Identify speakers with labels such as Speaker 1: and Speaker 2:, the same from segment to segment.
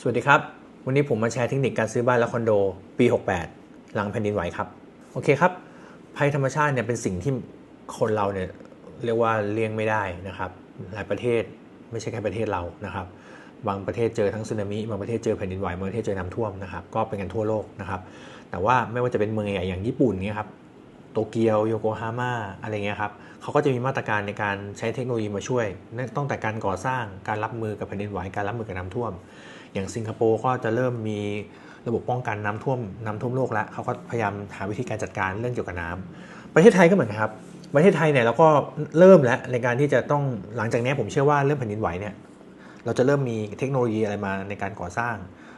Speaker 1: สวัสดีครับ วันนี้ผมมาแชร์เทคนิคการซื้อบ้านและคอนโดปี 68 หลังแผ่นดินไหวครับ โอเคครับ ภัยธรรมชาติเนี่ยเป็นสิ่งที่คนเราเนี่ยเรียกว่าเลี่ยงไม่ได้นะครับ หลายประเทศไม่ใช่แค่ประเทศเรานะครับ บางประเทศเจอทั้งสึนามิบางประเทศเจอแผ่นดินไหวบางประเทศเจอน้ำท่วมนะครับ ก็เป็นกันทั่วโลกนะครับ แต่ว่าไม่ว่าจะเป็นเมืองใหญ่อย่างญี่ปุ่นเนี่ยครับโตเกียวโยโกฮาม่าอะไรเงี้ยครับเขาก็จะมีมาตรการในการใช้เทคโนโลยีมาช่วยตั้งแต่การก่อสร้างการรับมือกับแผ่นดินไหวการรับมือกับน้ำท่วม อย่างสิงคโปร์ก็จะเริ่มมีระบบป้องกันน้ำท่วมน้ำท่วมโลกแล้วเขาก็พยายามหาวิธีการจัดการเรื่องเกี่ยวกับน้ำประเทศไทยก็เหมือนกันครับ ประเทศไทยเนี่ยเราก็เริ่มแล้วในการที่จะต้องหลังจากนี้ผมเชื่อว่าเรื่องแผ่นดินไหวเนี่ยเราจะเริ่มมีเทคโนโลยีอะไรมาในการก่อสร้าง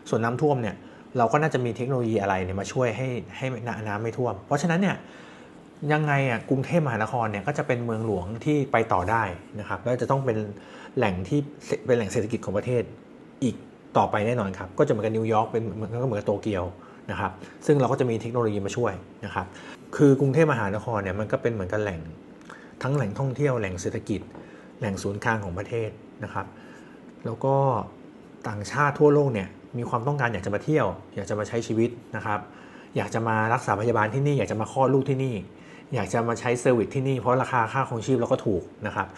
Speaker 1: ส่วนน้ำท่วมเนี่ยเราก็น่าจะมีเทคโนโลยีอะไรเนี่ยมาช่วยให้ให้น้ำไม่ท่วม เพราะฉะนั้นเนี่ยยังไงอะกรุงเทพมหานครเนี่ยก็จะเป็นเมืองหลวงที่ไปต่อได้นะครับแล้วจะต้องเป็นแหล่งที่เป็นแหล่งเศรษฐกิจของประเทศอีก ต่อไปแน่นอนครับ ก็จะเหมือนกับนิวยอร์กเป็นเหมือนก็เหมือนกับโตเกียวนะครับซึ่งเราก็จะมีเทคโนโลยีมาช่วยนะครับคือกรุงเทพมหานครเนี่ยมันก็เป็นเหมือนกับแหล่งทั้งแหล่งท่องเที่ยวแหล่งเศรษฐกิจ แหล่งศูนย์กลางของประเทศนะครับ แล้วก็ต่างชาติทั่วโลกเนี่ยมีความต้องการอยากจะมาเที่ยว อยากจะมาใช้ชีวิตนะครับอยากจะมารักษาพยาบาลที่นี่ อยากจะมาคลอดลูกที่นี่ อยากจะมาใช้เซอร์วิสที่นี่เพราะราคาค่าครองชีพเราก็ถูกนะครับ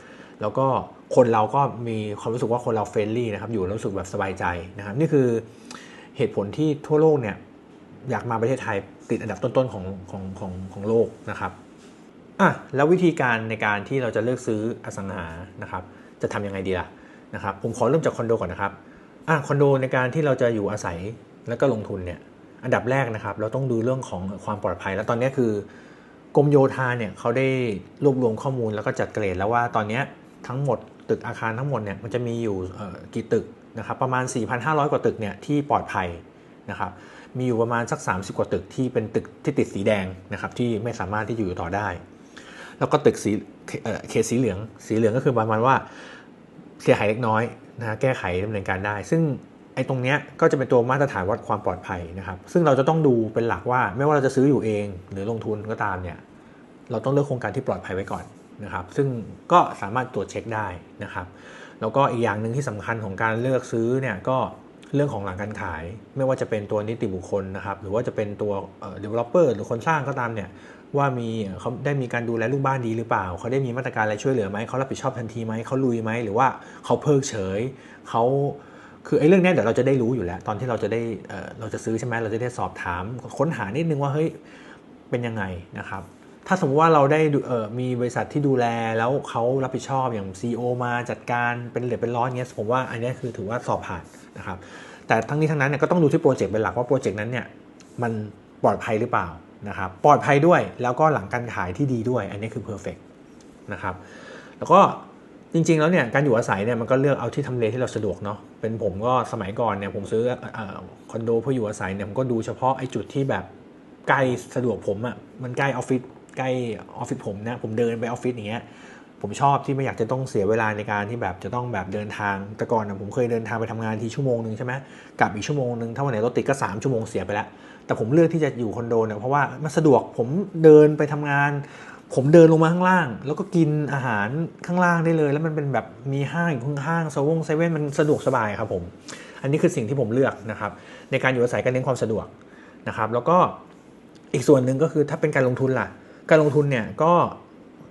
Speaker 1: แล้วก็ คนเราก็มีความรู้สึกว่าคนเราเฟรนลี่นะครับอยู่รู้สึกแบบสบายใจนะครับ นี่คือเหตุผลที่ทั่วโลกเนี่ยอยากมาประเทศไทยติดอันดับต้นๆของของของของโลกนะครับอะแล้ววิธีการในการที่เราจะเลือกซื้ออสังหานะครับ จะทำยังไงดีล่ะนะครับผมขอเริ่มจากคอนโดก่อนนะครับอะคอนโดในการที่เราจะอยู่อาศัยแล้วก็ลงทุนเนี่ยอันดับแรกนะครับ เราต้องดูเรื่องของความปลอดภัย แล้วตอนนี้คือกรมโยธาเนี่ยเขาได้รวบรวมข้อมูลแล้วก็จัดเกรดแล้วว่าตอนนี้ทั้งหมด ตึกอาคารทั้งหมดเนี่ยมันจะมีอยู่กี่ตึกนะครับประมาณ 4,500 กว่าตึกเนี่ยที่ปลอดภัยนะครับมีอยู่ประมาณสัก 30 กว่าตึกที่เป็นตึกที่ติดสีแดงนะครับที่ไม่สามารถที่อยู่ต่อได้ แล้วก็ตึกสีเขตสีเหลือง สีเหลืองก็คือประมาณว่าเสียหายเล็กน้อยนะแก้ไขดำเนินการได้ ซึ่งไอ้ตรงเนี้ยก็จะเป็นตัวมาตรฐานวัดความปลอดภัยนะครับ ซึ่งเราจะต้องดูเป็นหลักว่าไม่ว่าเราจะซื้ออยู่เอง หรือลงทุนก็ตามเนี่ยเราต้องเลือกโครงการที่ปลอดภัยไว้ก่อน นะครับ ซึ่งก็สามารถตรวจเช็คได้นะครับ แล้วก็อีกอย่างหนึ่งที่สำคัญของการเลือกซื้อเนี่ยก็เรื่องของหลังการขาย ไม่ว่าจะเป็นตัวนิติบุคคลนะครับ หรือว่าจะเป็นตัวเอ่อ developer หรือคนสร้างก็ตามเนี่ยว่ามีเขาได้มีการดูแลลูกบ้านดีหรือเปล่า เขาได้มีมาตรการอะไรช่วยเหลือไหมเขารับผิดชอบทันทีไหมเขาลุยไหมหรือว่าเขาเพิกเฉยเขาคือไอ้เรื่องนี้เดี๋ยวเราจะได้รู้อยู่แล้ว ตอนที่เราจะได้เราจะซื้อใช่ไหมเราจะได้สอบถามค้นหานิดนึงว่าเฮ้ยเป็นยังไงนะครับ ถ้าสมมติว่าเราได้มีบริษัทที่ดูแลแล้วเขารับผิดชอบอย่าง CEO มาจัดการเป็นเหลือเป็นร้อนเงี้ยผมว่าอันนี้คือถือว่าสอบผ่านนะครับแต่ทั้งนี้ทั้งนั้นเนี่ยก็ต้องดูที่โปรเจกต์เป็นหลักว่าโปรเจกต์นั้นเนี่ยมันปลอดภัยหรือเปล่านะครับปลอดภัยด้วยแล้วก็หลังการขายที่ดีด้วย อันนี้คือเพอร์เฟกนะครับแล้วก็จริงๆแล้วเนี่ยการอยู่อาศัยเนี่ยมันก็เลือกเอาที่ทำเลที่เราสะดวกเนาะเป็นผมก็สมัยก่อนเนี่ยผมซื้อคอนโดเพื่ออยู่อาศัยเนี่ยผมก็ดูเฉพาะไอ้จุดที่แบบใกล้สะดวกผมอะ่ะมันใกล้ออฟฟิศ ใกล้ออฟฟิศผมนะผมเดินไปออฟฟิศอย่างเงี้ยผมชอบที่ไม่อยากจะต้องเสียเวลาในการที่แบบจะต้องแบบเดินทางแต่ก่อนนะผมเคยเดินทางไปทำงานทีชั่วโมงหนึ่งใช่ไหมกลับอีกชั่วโมงหนึ่งถ้าวันไหนรถติดก็3ชั่วโมงเสียไปแล้ว แต่ผมเลือกที่จะอยู่คอนโดเนี่ยเพราะว่ามันสะดวกผมเดินไปทำงาน ผมเดินลงมาข้างล่าง แล้วก็กินอาหารข้างล่างได้เลย แล้วมันเป็นแบบมีห้างอยู่ข้างๆโซวงเซเว่นมันสะดวกสบายครับผมอันนี้คือสิ่งที่ผมเลือกนะครับในการอยู่อาศัยการเน้นความสะดวกนะครับแล้วก็อีกส่วนหนึ่งก็คือถ้าเป็นการลงทุนล่ะ การลงทุนเนี่ยก็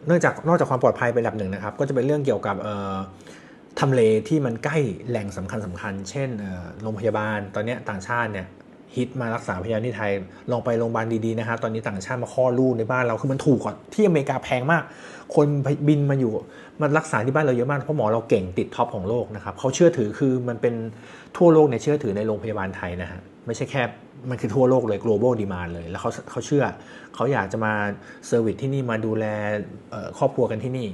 Speaker 1: เนื่องจากนอกจากความปลอดภัยเป็นแบบหนึ่งนะครับ ก็จะเป็นเรื่องเกี่ยวกับทำเลที่มันใกล้แหล่งสำคัญสำคัญ เช่นโรงพยาบาล ตอนนี้ต่างชาติเนี่ยฮิตมารักษาพยาธิที่ไทย ลองไปโรงพยาบาลดีๆนะครับ ตอนนี้ต่างชาติมาข้อลูกในบ้านเรา คือมันถูกกว่าที่อเมริกาแพงมาก คนบินมาอยู่มารักษาที่บ้านเราเยอะมาก เพราะหมอเราเก่งติดท็อปของโลกนะครับเขาเชื่อถือคือมันเป็นทั่วโลกเนี่ยเชื่อถือในโรงพยาบาลไทยนะฮะ ไม่ใช่แค่มันคือทั่วโลกเลย global demand เลย แล้วเขาเขาเชื่อเขาอยากจะมาเซอร์วิสที่นี่มาดูแลครอบครัวกันที่นี่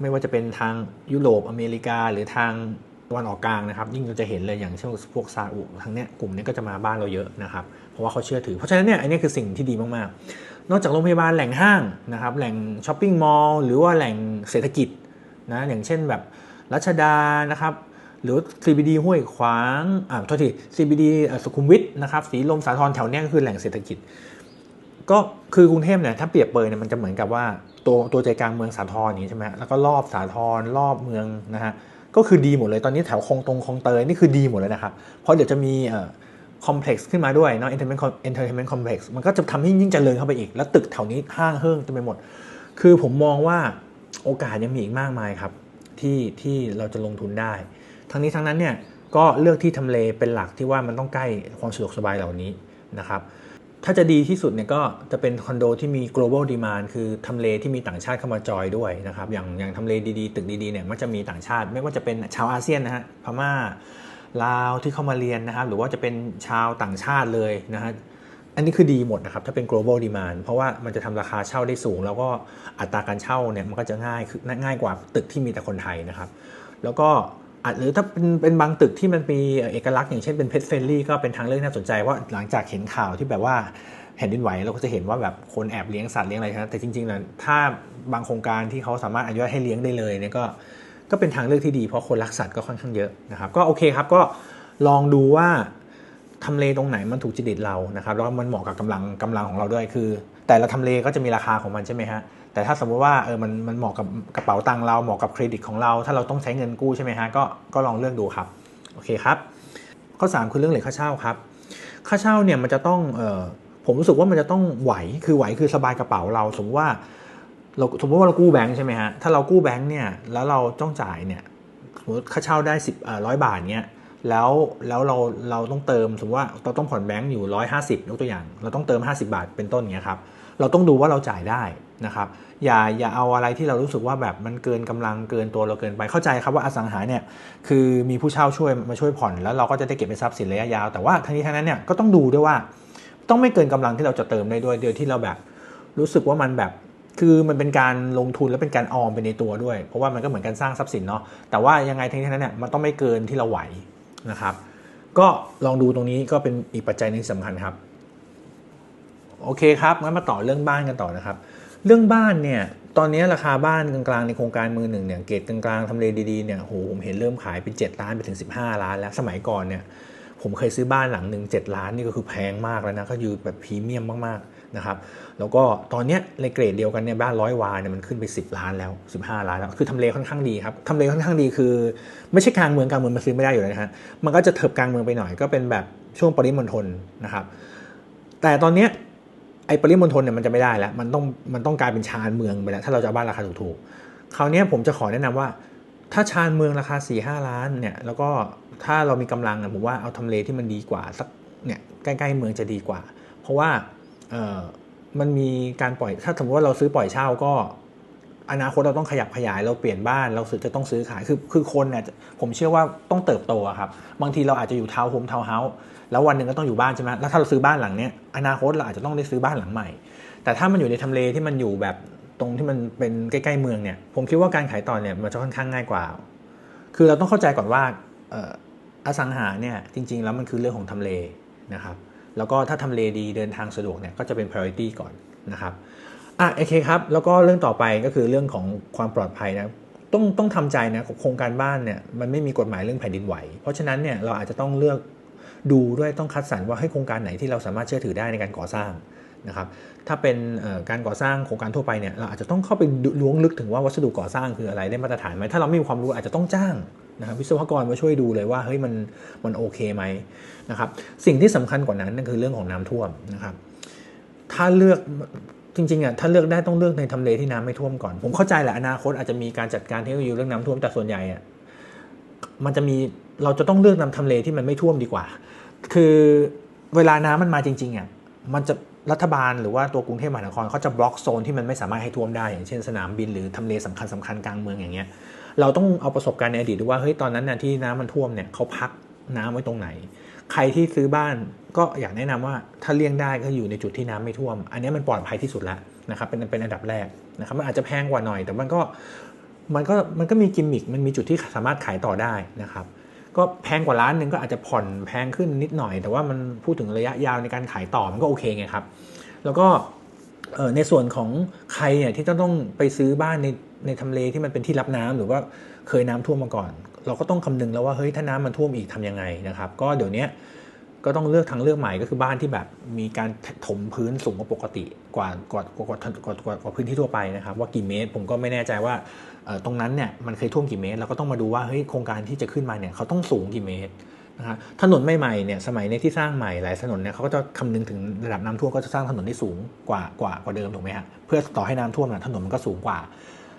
Speaker 1: ไม่ว่าจะเป็นทางยุโรปอเมริกา หรือทางตะวันออกกลางนะครับ ยิ่งเราจะเห็นเลยอย่างเช่นพวกซาอุทั้งเนี้ยกลุ่มนี้ก็จะมาบ้านเราเยอะนะครับ เพราะว่าเขาเชื่อถือ เพราะฉะนั้นเนี่ยอันนี้คือสิ่งที่ดีมากๆ นอกจากโรงพยาบาลแหล่งห้างนะครับแหล่งช้อปปิ้งมอลล์หรือว่าแหล่งเศรษฐกิจนะอย่างเช่นแบบรัชดานะครับ หรือ CBD ห้วยขวางอ่าโทษที CBD สุขุมวิทนะครับสีลมสาทรแถวนี้ก็คือแหล่งเศรษฐกิจ ก็คือกรุงเทพเนี่ยถ้าเปรียบเปยเนี่ยมันจะเหมือนกับว่าตัวตัวใจกลางเมืองสาทรนี้ใช่ไหมแล้วก็รอบสาทรรอบเมืองนะฮะก็คือดีหมดเลยตอนนี้แถวคลองตรงคลองเตยนี่คือดีหมดเลยนะครับ เพราะเดี๋ยวจะมีคอมเพล็กซ์ขึ้นมาด้วยเนาะ entertainment entertainment complex มันก็จะทำให้ยิ่งเจริญเข้าไปอีก แล้วตึกแถวนี้ห้างเฮิ่งเต็มไปหมด คือผมมองว่าโอกาสยังมีอีกมากมายครับ ที่ที่เราจะลงทุนได้ ทั้งนี้ทั้งนั้นเนี่ยก็เลือกที่ทำเลเป็นหลักที่ว่ามันต้องใกล้ความสะดวกสบายเหล่านี้นะครับถ้าจะดีที่สุดเนี่ยก็จะเป็นคอนโดที่มี global demand คือทำเลที่มีต่างชาติเข้ามาจอยด้วยนะครับอย่างอย่างทำเลดีๆ ตึกดีๆเนี่ยมันจะมีต่างชาติ ไม่ว่าจะเป็นชาวอาเซียนนะฮะพม่าลาวที่เข้ามาเรียนนะครับหรือว่าจะเป็นชาวต่างชาติเลยนะฮะอันนี้คือดีหมดนะครับถ้าเป็น global demand เพราะว่ามันจะทำราคาเช่าได้สูง แล้วก็อัตราการเช่าเนี่ยมันก็จะง่ายคือง่ายกว่าตึกที่มีแต่คนไทยนะครับ แล้วก็ หรือถ้าเป็นเป็นบางตึกที่มันมีเอกลักษณ์อย่างเช่นเป็นเพ t เฟ n ลี่ก็เป็นทางเลือกน่าสนใจว่าหลังจากเห็นข่าวที่แบบว่าแผ่นดินไหวเราก็จะเห็นว่าแบบคนแอบเลี้ยงสัตว์เลี้ยงอะไรนะแต่จริงๆแล้วถ้าบางโครงการที่เขาสามารถอนุญาตให้เลี้ยงได้เลยเนี่ยก็ก็เป็นทางเลือกที่ดีเพราะคนรักสัตว์ก็ค่อนข้างเยอะนะครับก็โอเคครับก็ลองดูว่าทำเลตรงไหนมันถูกจริตเรานะครับแล้วมันเหมาะกับกำลังกำลังของเราด้วยคือ แต่ละทำเลก็จะมีราคาของมันใช่ไหมฮะ แต่ถ้าสมมติว่าเออมันมันเหมาะกับกระเป๋าตังค์เราเหมาะกับเครดิตของเรา ถ้าเราต้องใช้เงินกู้ใช่ไหมฮะก็ก็ลองเลือกดูครับโอเคครับ ข้อ 3 คือเรื่องเหลือค่าเช่าครับ ค่าเช่าเนี่ยมันจะต้องเออผมรู้สึกว่ามันจะต้องไหวคือไหวคือสบายกระเป๋าเรา สมมติว่าเราสมมติว่าเรากู้แบงค์ใช่ไหมฮะถ้าเรากู้แบงค์เนี่ยแล้วเราต้องจ่ายเนี่ยสมมติค่าเช่าได้สิบร้อยบาทเนี่ยแล้วแล้วเราเราต้องเติมสมมติว่าเราต้องผ่อนแบงค์อยู่ร้อยห้าสิบยกตัวอย่าง เราต้องเติม 50 บาทเป็นต้นเงี้ยครับ เราต้องดูว่าเราจ่ายได้นะครับอย่าอย่าเอาอะไรที่เรารู้สึกว่าแบบมันเกินกำลังเกินตัวเราเกินไปเข้าใจครับว่าอสังหาเนี่ยคือมีผู้เช่าช่วยมาช่วยผ่อน แล้วเราก็จะได้เก็บเป็นทรัพย์สินระยะยาวแต่ว่าทั้งนี้ทั้งนั้นเนี่ยก็ต้องดูด้วยว่า ต้องไม่เกินกำลังที่เราจะเติมได้ด้วยโดยที่เราแบบรู้สึกว่ามันแบบคือมันเป็นการลงทุนและเป็นการออมไปในตัวด้วย เพราะว่ามันก็เหมือนการสร้างทรัพย์สินเนาะแต่ว่ายังไงทั้งนี้ทั้งนั้นเนี่ยมันต้องไม่เกินที่เราไหวนะครับ ก็ลองดูตรงนี้ก็เป็นอีกปัจจัยหนึงสำคัญครับ โอเคครับงั้นมาต่อเรื่องบ้านกันต่อนะครับ เรื่องบ้านเนี่ยตอนนี้ราคาบ้านกลางๆในโครงการมือหนึ่งเนี่ยเกรดกลางๆทำเลดีๆเนี่ยโหผมเห็นเริ่มขายเป็น 7 ล้านไปถึง 15 ล้าน แล้วสมัยก่อนเนี่ยผมเคยซื้อบ้านหลังหนึ่ง7ล้านนี่ก็คือแพงมากแล้วนะก็อยู่แบบพรีเมียมมากๆนะครับแล้วก็ตอนนี้ในเกรดเดียวกันเนี่ยบ้านร้อยวาเนี่ยมันขึ้นไป 10 ล้านแล้ว 15 ล้านแล้วคือทำเลค่อนข้างดีครับทำเลค่อนข้างดีคือ ไม่ใช่กลางเมืองกลางเมืองมาซื้อไม่ได้อยู่แล้วนะฮะมันก็จะเถิบกลางเมืองไปหน่อยก็เป็นแบบช่วงปริมณฑลนะครับแต่ตอนนี้ ไอ้ปริมณฑลเนี่ยมันจะไม่ได้แล้ว มันต้องมันต้องกลายเป็นชานเมืองไปแล้ว ถ้าเราจะบ้านราคาถูกๆคราวนี้ผมจะขอแนะนำว่า ถ้าชานเมืองราคา4ี่ห้าล้านเนี่ยแล้วก็ถ้าเรามีกำลังอะผมว่าเอาทำเลที่มันดีกว่าสักเนี่ยใกล้ๆเมืองจะดีกว่า เพราะว่าเออมันมีการปล่อยถ้าสมมติว่าเราซื้อปล่อยเช่าก็ อนาคตเราต้องขยับขยายเราเปลี่ยนบ้านเราจะต้องซื้อขายคือคือคนเนี่ยผมเชื่อว่าต้องเติบโตครับบางทีเราอาจจะอยู่ทาวน์โฮมทาวน์เฮาส์แล้ววันหนึ่งก็ต้องอยู่บ้านใช่ไหมแล้วถ้าเราซื้อบ้านหลังเนี้ยอนาคตเราอาจจะต้องได้ซื้อบ้านหลังใหม่ แต่ถ้ามันอยู่ในทำเลที่มันอยู่แบบตรงที่มันเป็นใกล้ๆเมืองเนี่ยผมคิดว่าการขายต่อเนี่ยมันจะค่อนข้างง่ายกว่า คือเราต้องเข้าใจก่อนว่าอสังหาเนี่ยจริง ๆ แล้วมันคือเรื่องของทำเลนะครับแล้วก็ถ้าทำเลดีเดินทางสะดวกเนี่ยก็จะเป็น priority ก่อนนะครับ อะโอเคครับ แล้วก็เรื่องต่อไปก็คือเรื่องของความปลอดภัยนะต้องต้องทำใจนะโครงการบ้านเนี่ยมันไม่มีกฎหมายเรื่องแผ่นดินไหว เพราะฉะนั้นเนี่ยเราอาจจะต้องเลือกดูด้วยต้องคัดสรรว่าให้โครงการไหนที่เราสามารถเชื่อถือได้ในการก่อสร้างนะครับถ้าเป็นการก่อสร้างโครงการทั่วไปเนี่ยเราอาจจะต้องเข้าไปล้วงลึกถึงว่าวัสดุก่อสร้างคืออะไรได้มาตรฐานไหมถ้าเราไม่มีความรู้อาจจะต้องจ้างนะครับวิศวกรมาช่วยดูเลยว่าเฮ้ยมันมันโอเคไหมนะครับสิ่งที่สำคัญกว่านั้นนั่นคือเรื่องของน้ำท่วมนะครับถ้าเลือก จริงๆอะถ้าเลือกได้ต้องเลือกในทำเลที่น้ำไม่ท่วมก่อน ผมเข้าใจแหละอนาคตอาจจะมีการจัดการเทคโนโลยีเรื่องน้ำท่วมแต่ส่วนใหญ่อะมันจะมีเราจะต้องเลือกนำทำเลที่มันไม่ท่วมดีกว่า คือเวลาน้ำมันมาจริงๆอะมันจะรัฐบาลหรือว่าตัวกรุงเทพมหานครเขาจะบล็อกโซนที่มันไม่สามารถให้ท่วมได้อย่างเช่นสนามบินหรือทำเลสำคัญสำคัญกลางเมืองอย่างเงี้ยเราต้องเอาประสบการณ์ในอดีตดูว่าเฮ้ยตอนนั้นน่ะที่น้ำมันท่วมเนี่ยเขาพักน้ำไว้ตรงไหน ใครที่ซื้อบ้านก็อยากแนะนำว่าถ้าเลี่ยงได้ก็อยู่ในจุดที่น้ำไม่ท่วม อันนี้มันปลอดภัยที่สุดแล้วนะครับเป็นเป็นอันดับแรกนะครับมันอาจจะแพงกว่าหน่อย แต่มันก็มันก็มันก็มีกิมมิคมันมีจุดที่สามารถขายต่อได้นะครับก็แพงกว่าร้านหนึ่งก็อาจจะผ่อนแพงขึ้นนิดหน่อย แต่ว่ามันพูดถึงระยะยาวในการขายต่อมันก็โอเคไงครับ แล้วก็ ในส่วนของใครเนี่ยที่ต้องไปซื้อบ้านในในทำเลที่มันเป็นที่รับน้ำหรือว่าเคยน้ำท่วมมาก่อน เราก็ต้องคำนึงแล้วว่าเฮ้ยถ้าน้ำมันท่วมอีกทํำยังไงนะครับ ก็เดี๋ยวนี้ก็ต้องเลือกทางเลือกใหม่ก็คือบ้านที่แบบมีการถมพื้นสูงกว่าปกติกว่ากว่ากว่ากว่ากว่ากว่ากว่าพื้นที่ทั่วไปนะครับ ว่ากี่เมตรผมก็ไม่แน่ใจว่าตรงนั้นเนี่ยมันเคยท่วมกี่เมตรเราก็ต้องมาดูว่าเฮ้ยโครงการที่จะขึ้นมาเนี่ยเขาต้องสูงกี่เมตร นะฮะถนนใหม่ๆเนี่ยสมัยในที่สร้างใหม่หลายถนนเนี่ยเขาก็จะคำนึงถึงระดับน้ำท่วมก็จะสร้างถนนที่สูงกว่ากว่ากว่าเดิมถูกไหมฮะเพื่อต่อให้น้ำท่วมนะถนนมันก็สูงกว่า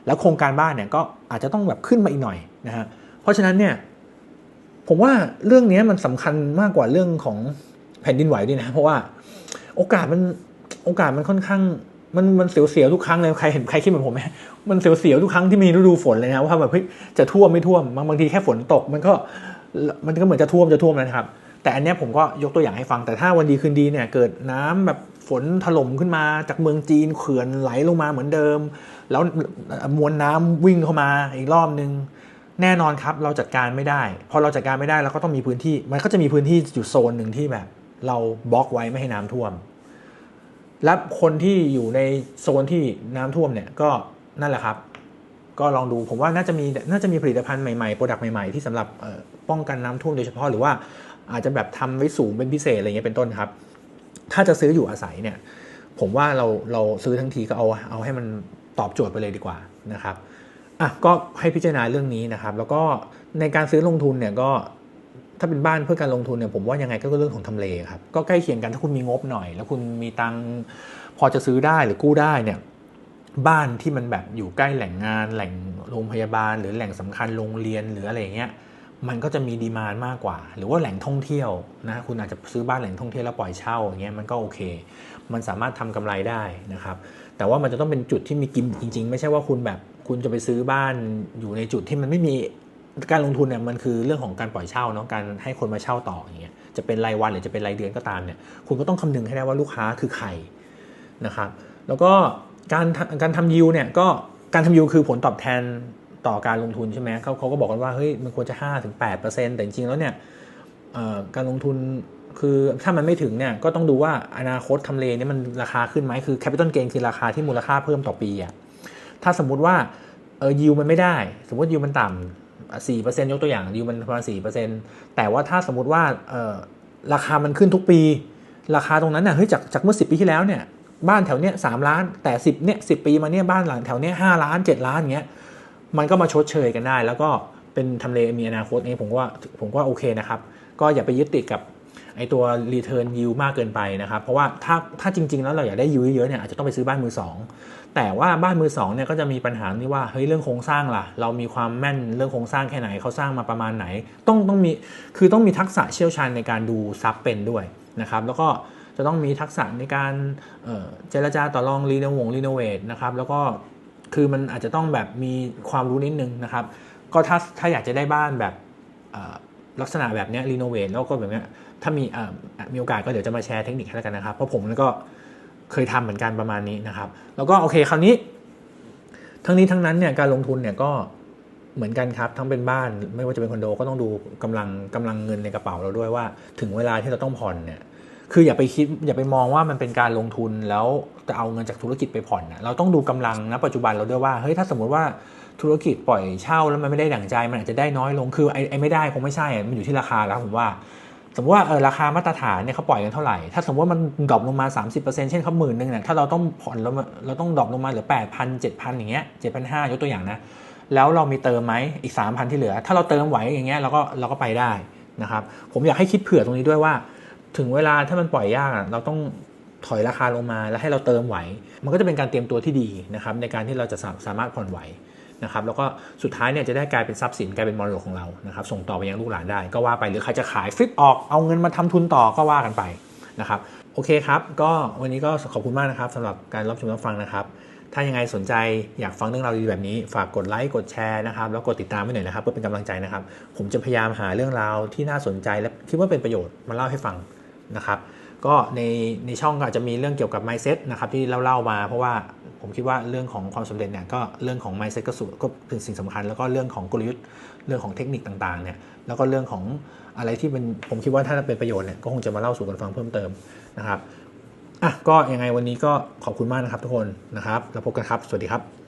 Speaker 1: แล้วโครงการบ้านเนี่ยก็อาจจะต้องแบบขึ้นมาอีกหน่อยนะฮะเพราะฉะนั้นเนี่ยผมว่าเรื่องนี้มันสำคัญมากกว่าเรื่องของแผ่นดินไหวด้วยนะเพราะว่าโอกาสมันโอกาสมันค่อนข้างมันมันเสียวๆทุกครั้งเลยใครเห็นใครคิดเหมือนผมไหมมันเสียวๆทุกครั้งที่มีฤดูฝนเลยนะว่าแบบเฮ้ยจะท่วมไม่ท่วมบางบางทีแค่ฝนตกมันก็ มันก็เหมือนจะท่วมจะท่วมนะครับ แต่อันนี้ผมก็ยกตัวอย่างให้ฟังแต่ถ้าวันดีคืนดีเนี่ยเกิดน้ำแบบฝนถล่มขึ้นมาจากเมืองจีนเขื่อนไหลลงมาเหมือนเดิม แล้วมวลน้ำวิ่งเข้ามาอีกรอบนึงแน่นอนครับเราจัดการไม่ได้ พอเราจัดการไม่ได้เราก็ต้องมีพื้นที่ มันก็จะมีพื้นที่อยู่โซนหนึ่งที่แบบ เราบล็อกไว้ไม่ให้น้ำท่วม และคนที่อยู่ในโซนที่น้ำท่วมเนี่ยก็นั่นแหละครับ ก็ลองดูผมว่าน่าจะมีน่าจะมีผลิตภัณฑ์ใหม่ๆโปรดักต์ใหม่ๆ ที่สำหรับป้องกันน้ำท่วมโดยเฉพาะหรือว่าอาจจะแบบทำไว้สูงเป็นพิเศษอะไรเงี้ยเป็นต้นครับ ถ้าจะซื้ออยู่อาศัยเนี่ยผมว่าเราเราซื้อทั้งทีก็เอาเอาให้มันตอบโจทย์ไปเลยดีกว่านะครับอะก็ให้พิจารณาเรื่องนี้นะครับ แล้วก็ในการซื้อลงทุนเนี่ยก็ถ้าเป็นบ้านเพื่อการลงทุนเนี่ยผมว่ายังไงก็เรื่องของทำเลครับก็ใกล้เคียงกันถ้าคุณมีงบหน่อย แล้วคุณมีตังพอจะซื้อได้หรือกู้ได้เนี่ย บ้านที่มันแบบอยู่ใกล้แหล่งงานแหล่งโรงพยาบาล หรือแหล่งสำคัญโรงเรียนหรืออะไรเงี้ยมันก็จะมีดีมานมากกว่า หรือว่าแหล่งท่องเที่ยวนะคุณอาจจะซื้อบ้านแหล่งท่องเที่ยวแล้วปล่อยเช่าอย่างเงี้ยมันก็โอเค มันสามารถทำกำไรได้นะครับ แต่ว่ามันจะต้องเป็นจุดที่มีกิมจริง ๆ ไม่ใช่ว่าคุณแบบคุณจะไปซื้อบ้านอยู่ในจุดที่มันไม่มีการลงทุนเนี่ยมันคือเรื่องของการปล่อยเช่าเนาะการให้คนมาเช่าต่ออย่างเงี้ยจะเป็นรายวันหรือจะเป็นรายเดือนก็ตามเนี่ยคุณก็ต้องคำนึงให้ได้ว่าลูกค้าคือใครนะครับ แล้วก็ การการทำยิวเนี่ยก็การทำยิวคือผลตอบแทนต่อการลงทุนใช่ไหมเขาเขาก็บอกกันว่าเฮ้ยมันควรจะ5ถึง8แต่จริงๆแล้วเนี่ยการลงทุนคือถ้ามันไม่ถึงเนี่ยก็ต้องดูว่าอนาคตทำเลนี่มันราคาขึ้นไหมคือ capital gain คือราคาที่มูลค่าเพิ่มต่อปีอะถ้าสมมุติว่าเออยิวมันไม่ได้ สมมติยิวมันต่ำสี่เปอร์เซ็นต์ยกตัวอย่างยิวมันประมาณสี่เปอร์เซ็นต์แต่ว่าถ้าสมมติว่าเออราคามันขึ้นทุกปี ราคาตรงนั้นน่ะเฮ้ยจากจากเมื่อสิบปีที่แล้วเนี่ย บ้านแถวเนี้ยสามล้าน แต่สิบเนี่ยสิปีมาเนี่ยบ้านหลังแถวเนี้ยห้าล้านเจ็ดล้านอย่างเงี้ยมันก็มาชดเชยกันได้ แล้วก็เป็นทำเลมีอนาคตนี้ผมว่าผมว่าโอเคนะครับ ก็อย่าไปยึดติดกับไอตัว return yield มากเกินไปนะครับ เพราะว่าถ้าถ้าจริง ๆ แล้วเราอยากได้ yield เยอะเนี่ยอาจจะต้องไปซื้อบ้านมือสองแต่ว่าบ้านมือสองเนี่ยก็จะมีปัญหาที่ว่าเฮ้ยเรื่องโครงสร้างล่ะ เรามีความแม่นเรื่องโครงสร้างแค่ไหนเขาสร้างมาประมาณไหน ต้องต้องมีคือต้องมีทักษะเชี่ยวชาญในการดูซับเป็นด้วยนะครับ แล้วก็ จะต้องมีทักษะในการเจรจาต่อรองรีโนวงรีโนเวทนะครับแล้วก็คือมันอาจจะต้องแบบมีความรู้นิดนึงนะครับ ก็ถ้าถ้าอยากจะได้บ้านแบบลักษณะแบบนี้รีโนเวทแล้วก็แบบนี้ถ้ามีมีโอกาสก็เดี๋ยวจะมาแชร์เทคนิคให้แล้วกันนะครับ เพราะผมก็เคยทำเหมือนกันประมาณนี้นะครับ แล้วก็โอเคคราวนี้ ทั้งนี้ทั้งนั้นเนี่ยการลงทุนเนี่ยก็เหมือนกันครับ ทั้งเป็นบ้านไม่ว่าจะเป็นคอนโดก็ต้องดูกำลังกำลังเงินในกระเป๋าเราด้วยว่า ถึงเวลาที่เราต้องผ่อนเนี่ย คืออย่าไปคิดอย่าไปมองว่ามันเป็นการลงทุนแล้วจะเอาเงินจากธุรกิจไปผ่อนนะเราต้องดูกำลังณปัจจุบันเราด้วยว่าเฮ้ยถ้าสมมติว่าธุรกิจปล่อยเช่าแล้วมันไม่ได้ดั่งใจ มันอาจจะได้น้อยลงคือไอ้ไอ้ไม่ได้คงไม่ใช่มันอยู่ที่ราคาแล้วผมว่า สมมติว่าเออราคามาตรฐานเนี่ยเขาปล่อยกันเท่าไหร่ ถ้าสมมติว่ามันดรอปลงมา 30%เช่นเขาหมื่นหนึ่งเนี่ยถ้าเราต้องผ่อนเราเราต้องดรอปลงมาเหลือ 8,000 7,000 อย่างเงี้ย7,500ยกตัวอย่างนะแล้วเรามีเติมไหมอีก 3,000 ที่เหลือ ถ้าเราเติมไหวอย่างเงี้ยเราก็เราก็ไปได้นะครับผมอยากให้คิดเผื่อตรงนี้ด้วยว่า ถึงเวลาถ้ามันปล่อยยากเราต้องถอยราคาลงมาแล้วให้เราเติมไหว มันก็จะเป็นการเตรียมตัวที่ดีนะครับในการที่เราจะสามารถผ่อนไหวนะครับแล้วก็สุดท้ายเนี่ยจะได้กลายเป็นทรัพย์สินกลายเป็นมรดกของเรานะครับส่งต่อไปยังลูกหลานได้ ก็ว่าไปหรือใครจะขายฟลิปออกเอาเงินมาทำทุนต่อก็ว่ากันไปนะครับโอเคครับก็วันนี้ก็ขอบคุณมากนะครับสำหรับการรับชมรับฟังนะครับ ถ้ายังไงสนใจอยากฟังเรื่องราวดีแบบนี้ ฝากกดไลค์กดแชร์นะครับแล้วกดติดตามไว้หน่อยนะครับเพื่อเป็นกำลังใจนะครับ ผมจะพยายามหาเรื่องราวที่น่าสนใจและคิดว่าเป็นประโยชน์มาเล่าให้ฟัง นะครับก็ในในช่องก็อาจจะมีเรื่องเกี่ยวกับ mindset นะครับที่เล่าๆมา เพราะว่าผมคิดว่าเรื่องของความสำเร็จเนี่ยก็เรื่องของ mindset ก็สุก็เป็นสิ่งสำคัญ แล้วก็เรื่องของกลยุทธ์เรื่องของเทคนิคต่างๆเนี่ยแล้วก็เรื่องของอะไรที่เป็นผมคิดว่าถ้าเป็นประโยชน์เนี่ยก็คงจะมาเล่าสู่กันฟังเพิ่มเติมนะครับอะก็ยังไงวันนี้ก็ขอบคุณมากนะครับทุกคนนะครับแล้วพบกันครับ สวัสดีครับ